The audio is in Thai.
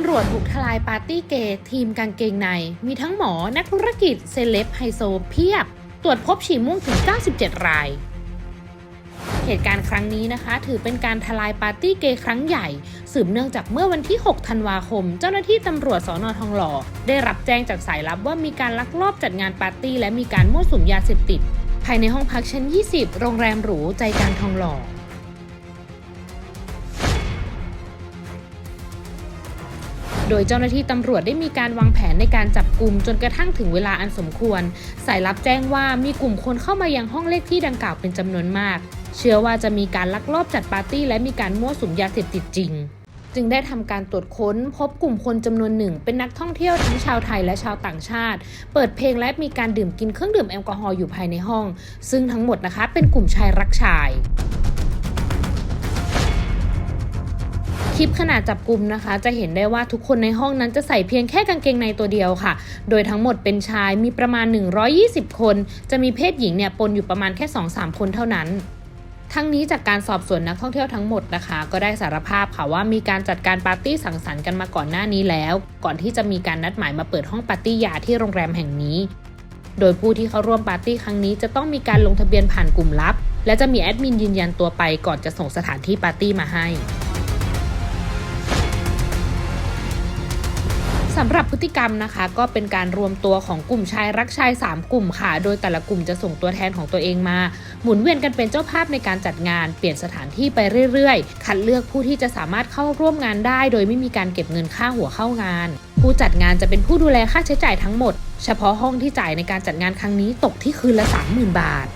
ำรวจบุกทลายปาร์ตี้เกย์ทีมกางเกงใน มีทั้งหมอ นักธุรกิจ เซเลบไฮโซเพียบ ตรวจพบฉี่ม่วงถึง 97 ราย เหตุการณ์ครั้งนี้นะคะ ถือเป็นการทลายปาร์ตี้เกย์ครั้งใหญ่ สืบเนื่องจากเมื่อวันที่ 6 ธันวาคม เจ้าหน้าที่ตำรวจสอนอทองหล่อ ได้รับแจ้งจากสายลับว่ามีการลักลอบจัดงานปาร์ตี้และมีการมั่วสุมยาเสพติด ภายในห้องพักชั้น 20 โรงแรมหรูใจกลางทองหล่อ โดยเจ้าหน้าที่ตำรวจได้มีการวางแผนในการจับกลุ่มจนกระทั่งถึงเวลาอันสมควร สายลับแจ้งว่ามีกลุ่มคนเข้ามายังห้องเลขที่ดังกล่าวเป็นจำนวนมาก เชื่อว่าจะมีการลักลอบจัดปาร์ตี้และมีการมั่วสุมยาเสพติดจริงจึงได้ทำการตรวจค้นพบกลุ่มคนจำนวนหนึ่ง เป็นนักท่องเที่ยวทั้งชาวไทยและชาวต่างชาติ เปิดเพลงและมีการดื่มกินเครื่องดื่มแอลกอฮอล์อยู่ภายในห้อง ซึ่งทั้งหมดนะคะเป็นกลุ่มชายรักชาย คลิปขณะจับกลุ่มนะคะ จะเห็นได้ว่าทุกคนในห้องนั้นจะใส่เพียงแค่กางเกงในตัวเดียวค่ะ โดยทั้งหมดเป็นชายมีประมาณ 120 คน จะมีเพศหญิงเนี่ยปนอยู่ประมาณแค่ 2-3 คนเท่านั้นทั้งนี้จากการสอบสวนนักท่องเที่ยวทั้งหมดนะคะ ก็ได้สารภาพค่ะว่ามีการจัดการปาร์ตี้สังสรรค์กันมาก่อนหน้านี้แล้ว ก่อนที่จะมีการนัดหมายมาเปิดห้องปาร์ตี้ยาที่โรงแรมแห่งนี้ โดยผู้ที่เข้าร่วมปาร์ตี้ครั้งนี้จะต้องมีการลงทะเบียนผ่านกลุ่มลับ และจะมีแอดมินยืนยันตัวไปก่อนจะส่งสถานที่ปาร์ตี้มาให้ สำหรับพฤติกรรมนะคะ ก็เป็นการรวมตัวของกลุ่มชายรักชาย 3 กลุ่มค่ะ โดยแต่ละกลุ่มจะส่งตัวแทนของตัวเองมา หมุนเวียนกันเป็นเจ้าภาพในการจัดงาน เปลี่ยนสถานที่ไปเรื่อยๆ คัดเลือกผู้ที่จะสามารถเข้าร่วมงานได้ โดยไม่มีการเก็บเงินค่าหัวเข้างาน ผู้จัดงานจะเป็นผู้ดูแลค่าใช้จ่ายทั้งหมด เฉพาะห้องที่จ่ายในการจัดงานครั้งนี้ตกที่คืนละ 30,000 บาท